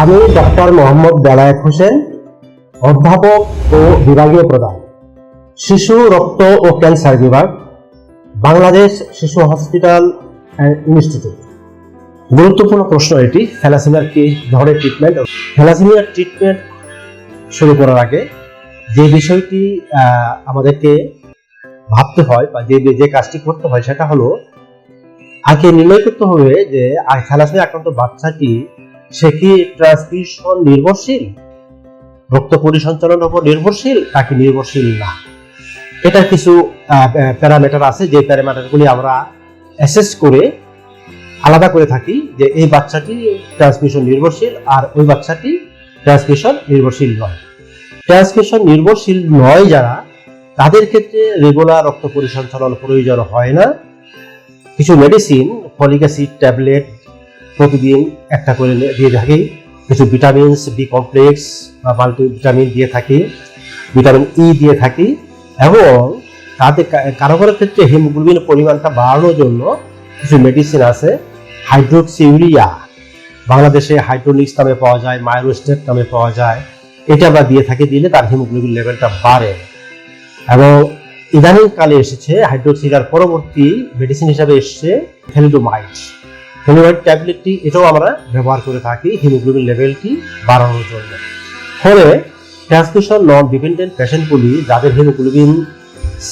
আমি ডক্টর মোহাম্মদ বেলায়েত হোসেন, অধ্যাপক ও বিভাগীয় প্রধান শিশু রক্ত ও ক্যান্সার বিভাগ, বাংলাদেশ শিশু হসপিটাল ইনস্টিটিউট গুরুত্বপূর্ণ প্রশ্ন এটি থ্যালাসেমিয়ার কি ধরনের ট্রিটমেন্ট থ্যালাসেমিয়ার ট্রিটমেন্ট শুরু করার আগে যে বিষয়টি আমাদেরকে ভাবতে হয় বা যে যে কাজটি করতে হয়, সেটা হলো আগে নির্ণয় করতে হবে যে থ্যালাসেমিয়া আক্রান্ত বাচ্চাটি সে কি ট্রান্সমিশন নির্ভরশীল রক্ত পরিসঞ্চালনের উপর নির্ভরশীল নাকি নির্ভরশীল না? এটার কিছু প্যারামিটার আছে, যে প্যারামিটারগুলি আমরা অ্যাসেস করে আলাদা করে থাকি যে এই বাচ্চাটি ট্রান্সমিশন নির্ভরশীল আর ওই বাচ্চাটি ট্রান্সমিশন নির্ভরশীল নয়। ট্রান্সমিশন নির্ভরশীল নয় যারা, তাদের ক্ষেত্রে রেগুলার রক্ত পরিসঞ্চালন প্রয়োজন হয় না। কিছু মেডিসিন ফলিক অ্যাসিড ট্যাবলেট প্রতিদিন একটা করে দিয়ে থাকি। কিছু ভিটামিনস বি কমপ্লেক্স বা মাল্টি ভিটামিন দিয়ে থাকি ভিটামিন ই দিয়ে থাকি এবং তাদের কারও কারও ক্ষেত্রে হিমোগ্লোবিন পরিমাণটা বাড়ানোর জন্য কিছু মেডিসিন আছে। হাইড্রোক্সিউরিয়া বাংলাদেশে হাইড্রোনিক্স নামে পাওয়া যায় মায়োস্টেট নামে পাওয়া যায়। এটা আমরা দিয়ে থাকি, দিলে তার হিমোগ্লোবিন লেভেলটা বাড়ে। এবং ইদানিং কালে এসেছে হাইড্রোক্সিলার পরবর্তী মেডিসিন হিসাবে এসেছে ফেলিডোমাইড ফেলিডোমাইড ট্যাবলেটটি এটাও আমরা ব্যবহার করে থাকি হিমোগ্লোবিন লেভেলটি বাড়ানোর জন্য। ফলে ট্রান্সমিশন নন ডিপেন্ডেন্ট পেশেন্টগুলি যাদের হিমোগ্লোবিন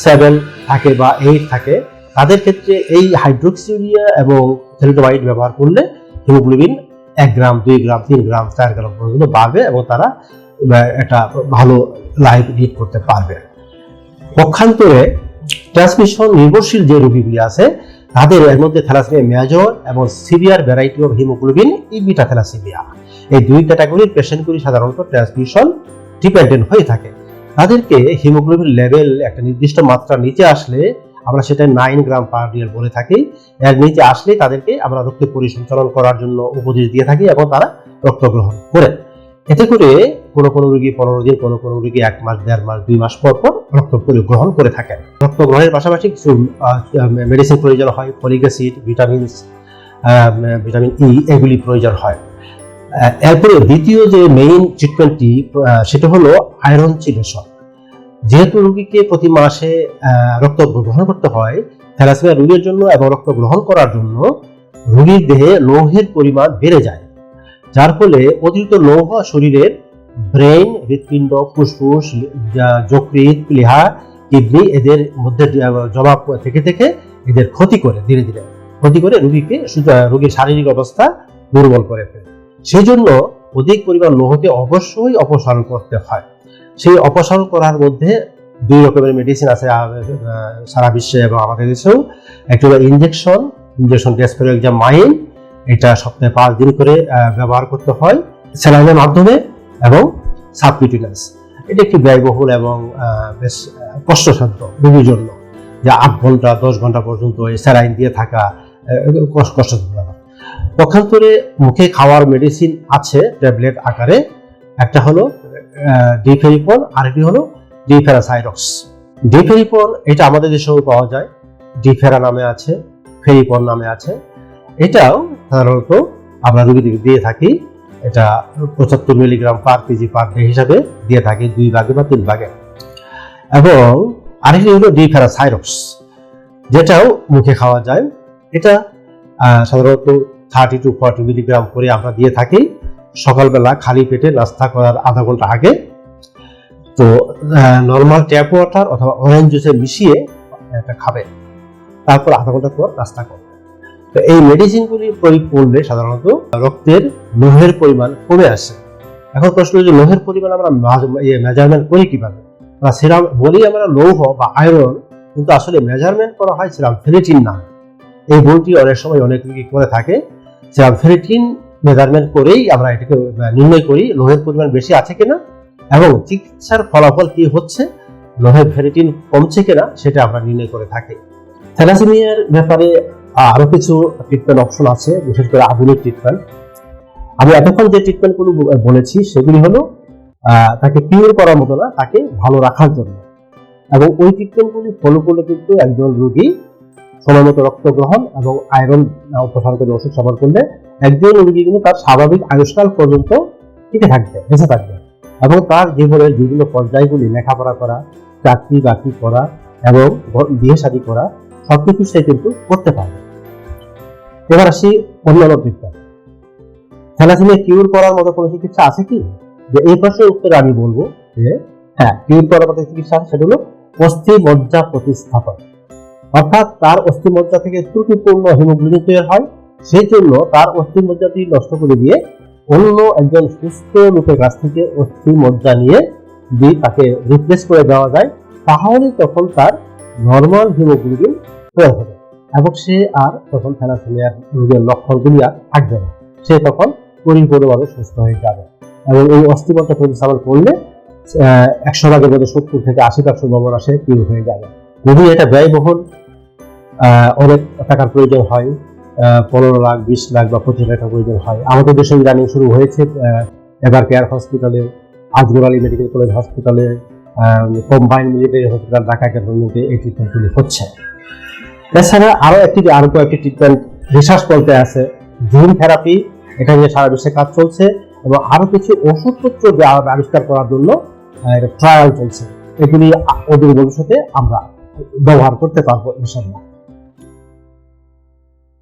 সেভেন থাকে বা এইট থাকে, তাদের ক্ষেত্রে এই হাইড্রোক্সিউরিয়া এবং ফেলিডোমাইড ব্যবহার করলে হিমোগ্লোবিন এক গ্রাম, দুই গ্রাম, তিন গ্রাম, চার গ্রাম পর্যন্ত বাড়বে এবং তারা একটা ভালো লাইফ লিড করতে পারবে। পক্ষান্তরে ট্রান্সমিশন নির্ভরশীল যে রোগীগুলি আছে তাদের এর মধ্যে থ্যালাসেমিয়া মেজর এবং severe variety of haemoglobin, E beta thalassaemia. এই দুই ক্যাটাগরির পেশেন্টগুলি সাধারণত ট্রান্সমিশন ডিপেন্ডেন্ট হয়ে থাকে। তাদেরকে হিমোগ্লোবিন লেভেল একটা নির্দিষ্ট মাত্রা নিচে আসলে আমরা সেটা নাইন গ্রাম পার ডিয়ার বলে থাকি। এর নিচে আসলে তাদেরকে আমরা রক্ত পরিসঞ্চালন করার জন্য উপদেশ দিয়ে থাকি এবং তারা রক্ত গ্রহণ করে এতে করে কোনো কোনো রোগী পনেরো দিন, কোনো কোনো রোগী এক মাস, দেড় মাস, দুই মাস পর পর রক্ত গ্রহণ করে থাকেন। রক্ত গ্রহণের পাশাপাশি কিছু মেডিসিন প্রয়োজন হয় folic acid vitamins vitamin E এগুলি প্রয়োজন হয়। এরপরে দ্বিতীয় যে মেইন ট্রিটমেন্টটি সেটা হলো আয়রন চিকিৎসা যেহেতু রোগীকে প্রতি মাসে রক্ত গ্রহণ করতে হয় থ্যালাসেমিয়া রোগীর জন্য এবং রক্ত গ্রহণ করার জন্য রোগীর দেহে লৌহের পরিমাণ বেড়ে যায়। যার ফলে অতিরিক্ত লৌহ শরীরের ব্রেন হৃৎপিণ্ড, ফুসফুস, যা- যকৃৎ প্লীহা কিডনি, এদের মধ্যে জ- জমা থেকে থেকে এদের ক্ষতি করে, ধীরে ধীরে। ক্ষতি করে রোগীকে রোগীর শারীরিক অবস্থা দুর্বল করে ফেলে। সেই জন্য অধিক পরিমাণ লৌহকে অবশ্যই অপসারণ করতে হয়। সেই অপসারণ করার মধ্যে দুই রকমের মেডিসিন আছে সারা বিশ্বে এবং আমাদের দেশেও। একটা হলো ইনজেকশন ডেসপেরোএক্সাম মাইন এটা সপ্তাহে পাঁচ দিন করে ব্যবহার করতে হয়। স্যালাইনের মাধ্যমে এবং সাবকিউটিনাস এটা একটি ব্যয়বহুল এবং বেশ কষ্টসাধ্য রোগীর জন্য। যে আট ঘণ্টা, দশ ঘণ্টা পর্যন্ত এই স্যালাইন দিয়ে থাকা কষ্টসাধ্য ব্যাপার। পক্ষান্তরে মুখে খাওয়ার মেডিসিন আছে ট্যাবলেট আকারে। একটা হলো ডিফেরিপন আরেকটি হলো ডিফেরাসাইরক্স ডিফেরিপন এটা আমাদের দেশেও পাওয়া যায়। ডিফেরা নামে আছে ফেরিপন নামে আছে। এটাও সাধারণত আমরা রোগীদেরকে দিয়ে থাকি। এটা পঁচাত্তর milligram per kg per day হিসাবে দিয়ে থাকে দুই ভাগে বা তিন ভাগে। এবং আরেকটি হলো ডিফেরাসাইরক্স যেটাও মুখে খাওয়া যায়। এটা সাধারণত থার্টি টু ফর্টি মিলিগ্রাম করে আমরা দিয়ে থাকি। সকালবেলা খালি পেটে নাস্তা করার আধা ঘণ্টা আগে। তো নর্মাল ট্যাপ ওয়াটার অথবা অরেঞ্জ জুসে মিশিয়ে এটা খাবে তারপর আধা ঘণ্টা পর নাস্তা করবে তো এই মেডিসিনগুলি প্রয়োগ করলে সাধারণত রক্তের লোহের পরিমাণ কমে আসে। এখন প্রশ্ন যে লোহের পরিমাণ আমরা মেজারমেন্ট করি কীভাবে? বা সিরাম বলি আমরা লৌহ বা আয়রন কিন্তু আসলে মেজারমেন্ট করা হয় সিরাম ফেরিটিন নামে। এই ভুলটি অনেক সময় অনেক রোগী করে থাকে। সিরাম ফেরিটিন মেজারমেন্ট করেই আমরা এটাকে নির্ণয় করি, লোহের পরিমাণ বেশি আছে কিনা, এবং চিকিৎসার ফলাফল কি হচ্ছে, লোহের ফেরিটিন কমছে কিনা, সেটা আমরা নির্ণয় করে থাকি। থ্যালাসেমিয়ার ব্যাপারে আরও কিছু ট্রিটমেন্ট অপশন আছে, বিশেষ করে আধুনিক ট্রিটমেন্ট আমি এতক্ষণ যে ট্রিটমেন্টগুলো বলেছি, সেগুলি হলো তাকে পিওর করার মতো না, তাকে ভালো রাখার জন্য। এবং ওই ট্রিটমেন্টগুলি ফলো করলে কিন্তু একজন রোগী সময় মতো রক্ত গ্রহণ এবং আয়রন উপসার করে ওষুধ সেবন করলে একজন রোগী কিন্তু তার স্বাভাবিক আয়ুষ্কাল পর্যন্ত টিকে থাকবে, বেঁচে থাকবে। এবং তার জীবনের বিভিন্ন পর্যায়গুলি, লেখাপড়া করা, চাকরি বাকরি করা এবং বিয়ে শাদী করা, সবকিছু সে কিন্তু করতে পারবে। এবার আসি অন্যান্য ট্রিটমেন্ট থ্যালাসেমিয়া কিউর করার মতো কোনো চিকিৎসা আছে কি? যে এই প্রশ্নের উত্তরে আমি বলব যে হ্যাঁ কিউর করার মতো চিকিৎসা আছে সেটা হলো অস্থি মজ্জা প্রতিস্থাপন। অর্থাৎ তার অস্থি মজ্জা থেকে ত্রুটিপূর্ণ হিমোগ্লোবিন তৈরি হয় সেই জন্য তার অস্থি মজ্জাটি নষ্ট করে দিয়ে অন্য একজন সুস্থ লোকের কাছ থেকে অস্থি মজ্জা নিয়ে যদি তাকে রিপ্লেস করে দেওয়া যায়, তাহলে তখন তার নর্মাল হিমোগ্লোবিন তৈরি হবে। এবং সে আর তখন থ্যালাসেমিয়ার রোগের লক্ষণগুলি আর থাকবে না। সে তখন পরিপূর্ণভাবে সুস্থ হয়ে যাবে। এবং এই অস্থিমজ্জা প্রতিস্থাপন করলে একশো ভাগের মধ্যে সত্তর থেকে আশি ভাগ সম্ভাবনা সে কিউ হয়ে যাবে। যদি এটা ব্যয়বহুল অনেক টাকার প্রয়োজন হয় পনেরো লাখ, বিশ লাখ বা পঁচিশ লাখ প্রয়োজন হয়। আমাদের দেশে ইদানিং শুরু হয়েছে এবার কেয়ার হসপিটালে আজমর আলী মেডিকেল কলেজ হসপিটালে কম্বাইন্ড মিলিটারি হসপিটাল ঢাকা ক্যান্টনমেন্টে এই ট্রিটমেন্টগুলি হচ্ছে। এছাড়া আরও একটি, আরও কয়েকটি ট্রিটমেন্ট রিসার্চ করতে আছে। জিন থেরাপি এটা নিয়ে সারা বিশ্বে কাজ চলছে এবং আরও কিছু ওষুধপত্র আবিষ্কার করার জন্য ট্রায়াল চলছে। এগুলি অদূর ভবিষ্যতে আমরা ব্যবহার করতে পারব ইনশাল্লাহ